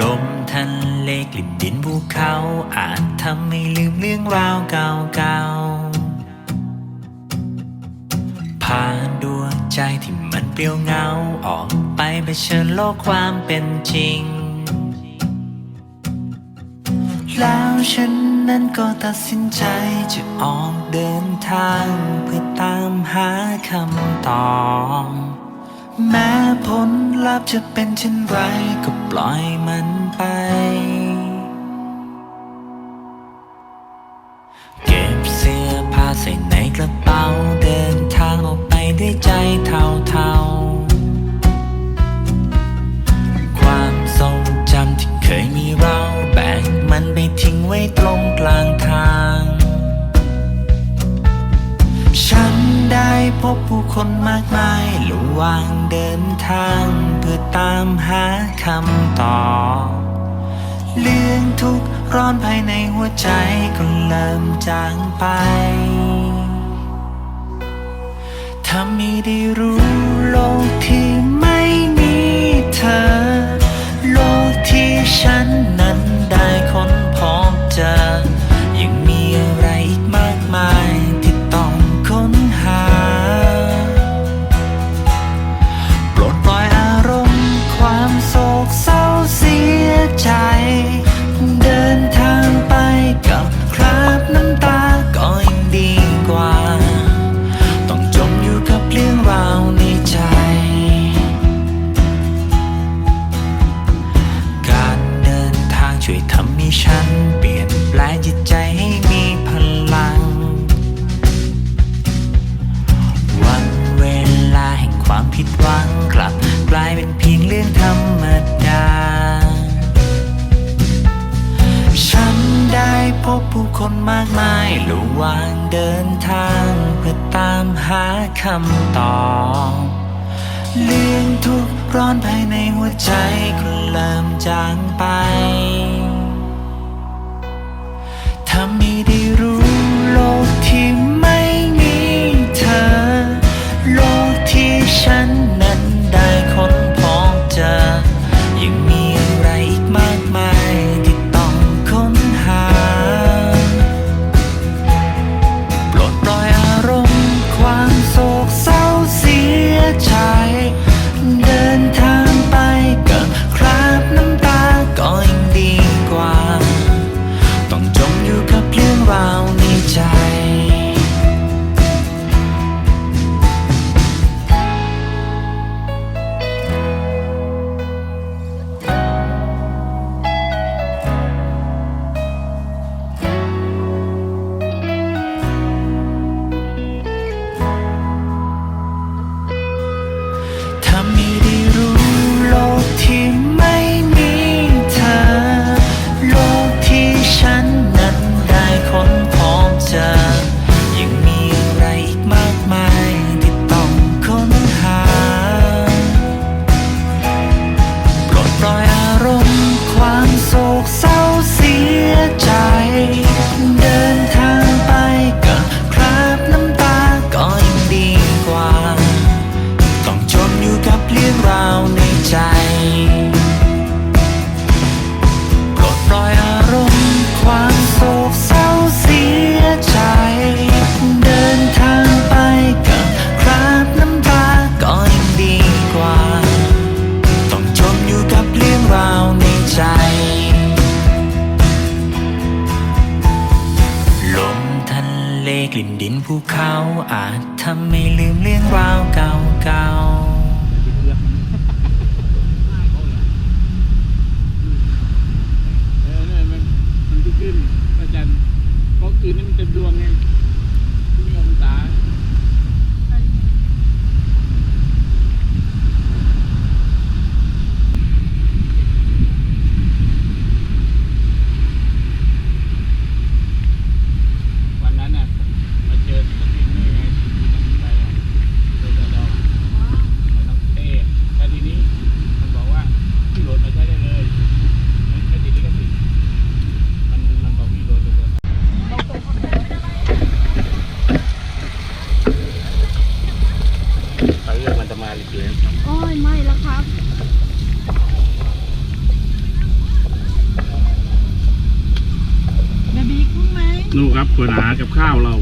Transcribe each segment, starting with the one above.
ลมทะเลกลิ่นดินภูเขาอาจทำให้ลืมเรื่องราวเก่าๆผ่านดวงใจที่มันเปลี่ยวเหงาออกไปไปเชิญโลกความเป็นจริง แล้วฉันนั้นก็ตัดสินใจจะออกเดินทางเพื่อตามหาคำตอบ แม้ผลลัพธ์จะเป็นเช่นไรก็ปล่อยมันไป เก็บเสื้อผ้าใส่ในกระเป๋าเดินทางออกไปด้วยใจเท่าๆ ความทรงจำที่เคยมีเราแบกมันไปทิ้งไว้ตรงกลางทาง ได้พบผู้คนมากมายระว่างเดินทางเพื่อตามหาคำตอบเรื่องทุกร้อนภายในหัวใจก็เริ่มจางไปถ้าม่ได้รู้โลกที่ไม่มีเธอ โลกที่ฉันนั้นได้ค้นพบเจอ มากมายระหว่างเดินทางเพื่อตามหาคำตอบเรื่องทุกร้อนภายในหัวใจก็เริ่มจางไปถ้าไม่ได้รู้โลกที่ไม่มีเธอ โลกที่ฉัน กลิ่นดินภูเขาอาจทำให้ลืมเรื่องราวเก่าๆเออเนี่ยมันมันขึ้นขึ้นพระจันทร์เพราะคืนนี้มันเต็มดวงไงที่มีองศาวันนั้นน่ะมาเจอศิลปินนี่ไงที่นั่นไปอะเจอดอกไปน้องเต้แล้วทีนี้มันบอกว่าพี่โหลดมาใช้ได้เลย ไม่ไม่ติดลิขสิทธิ์มันมันบอกพี่โหลดเลยเขาเรื่องมันจะมาหรือเปล่า โอ้ยไม่แล้วครับ นู่นครับปัญหากับข้าวเรา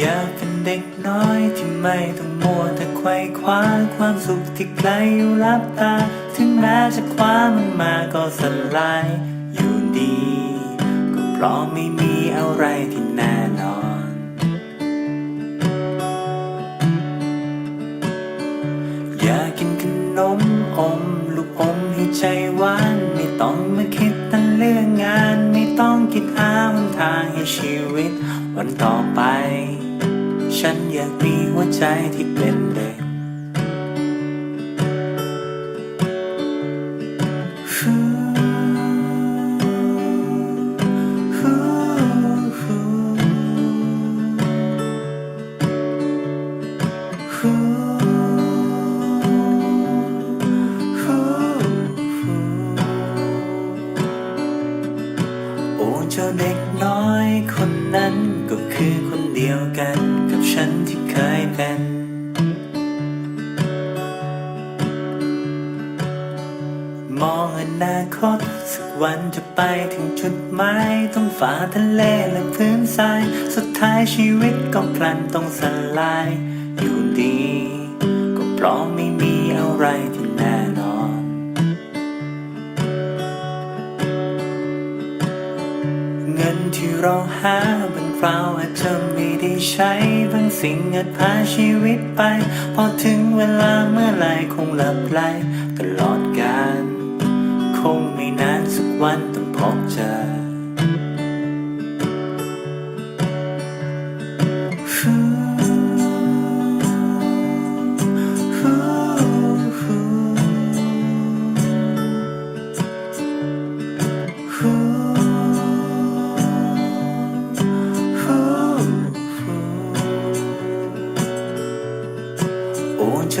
อยากเป็นเด็กน้อยที่ไม่ต้องมัวแต่ไขว้คว้าความสุขที่ไกลอยู่ลับตา ถึงแม้จะคว้ามันมาก็สลายอยู่ดี ก็เพราะไม่มีอะไรที่แน่นอน อยากกินขนมอม ลูกอมให้ใจหวานไม่ต้องมาคิดตั้งเรื่องงาน ไม่ต้องคิดหาหนทางให้ชีวิตวันต่อไป ฉันอยากมีหัวใจที่เป็นเด็กโอ้เจ้าเด็กน้อยคนนั้นก็คือคนเดียวกัน ฉันที่เคยเป็น มองอนาคตสักวันจะไปถึงจุดหมายต้องฝ่าทะเลและพื้นทราย สุดท้ายชีวิตก็พลันต้องสลาย อยู่ดี ก็เพราะไม่มีอะไรที่แน่นอน เงินที่เราหาบางคราวอาจจะไม่ได้ ใช้บางสิ่งอาจพาชีวิตไป พอถึงเวลาเมื่อไหรคงหลับไหลตลอดกาลคงไม่นานสักวันต้องพบเจอ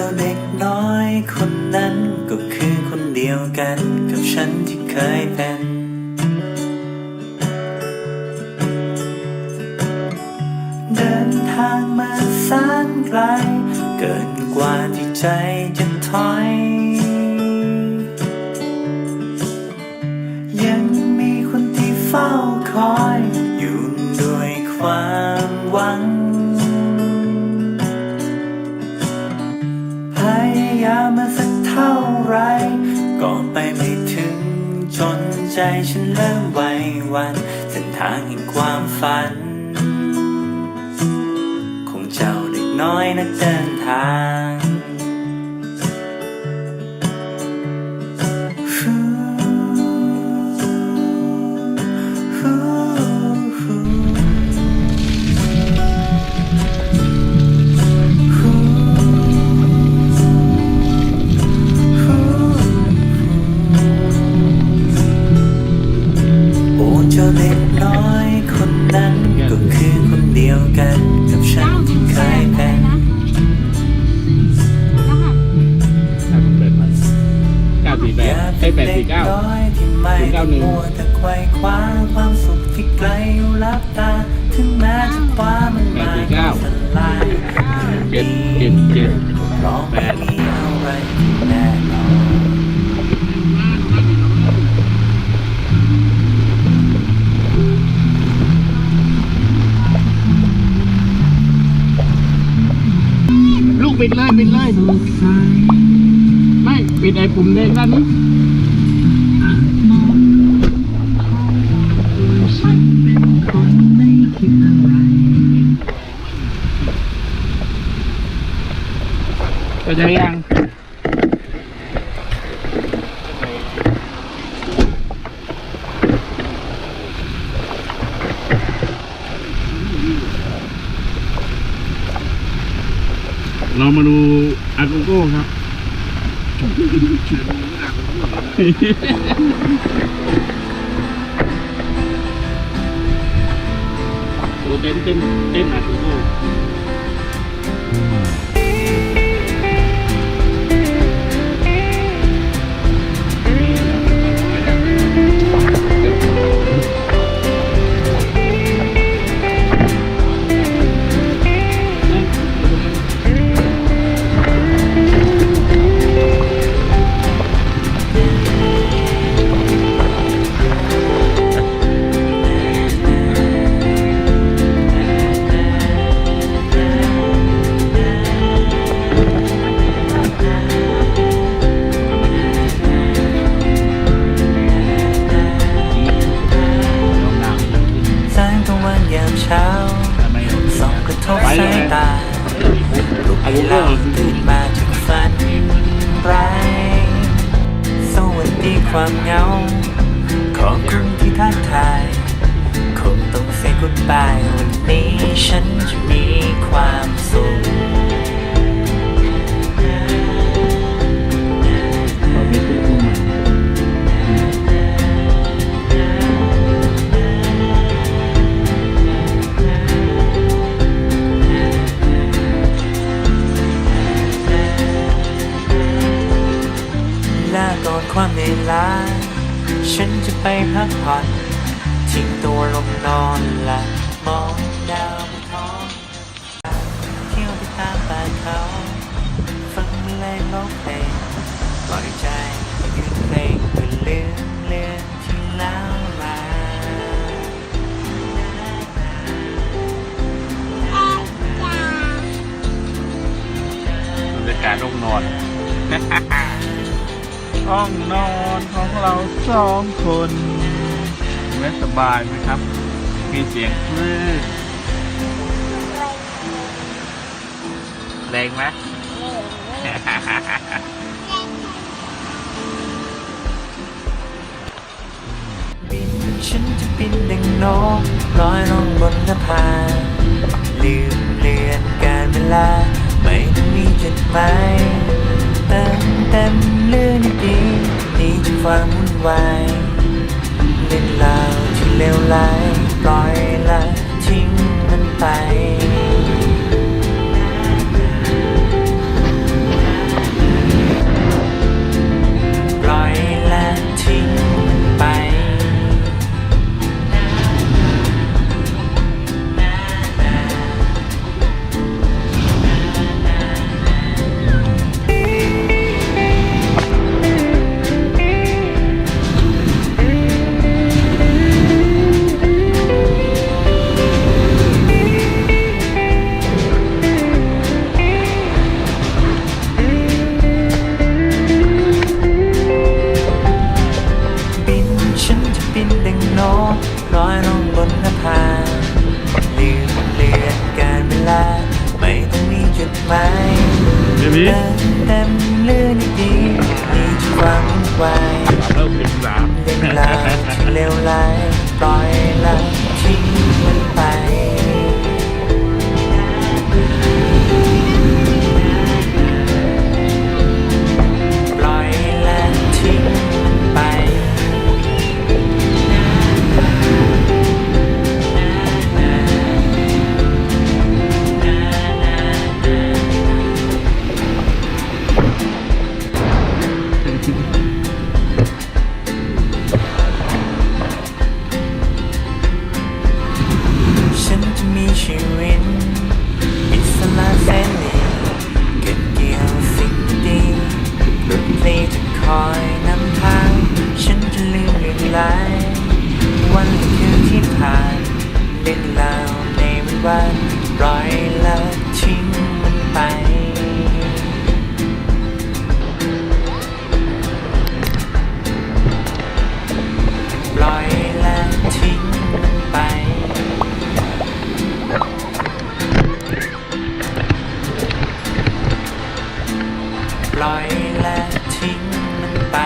จ้าเด็กน้อยคนนั้น ก็คือคนเดียวกันกับฉันที่เคยเป็น เดินทางมาแสนไกล เกินกว่าที่ใจจะถอย ยังมีคนที่เฝ้าคอย ฉันเริ่มไหวหวันเส้นทางแห่งความฝันของเจ้าเด็กน้อยนักเดินทาง จ็ดเจ็ดเจ็ดราะไม่มีอะไรแน่นอนลูกปิดเลยปิดเลยไม่ปิดไอ้ปุ่มแดงด้านนี้ เราจะยังเรามาดูอากูโก้ครับ เพลงปล่อยใจให้ยืนเพลงเพื่อลืมเรื่องที่แล้วมาบรรยากาศห้องนอน ห้องนอนของเราสองคนไม่สบายไหมครับ มีเสียงคลื่นแรงไหม บินฉันจะบินดังนกลอยลงบนนภาลืมเลือนการเวลา ไม่ต้องมีจุดหมายเติมเต็มเรื่องดีๆหนีจากความวุ่นวายเรื่องราวที่เลวร้ายปล่อยละทิ้งมันไป และทิ้งมันไป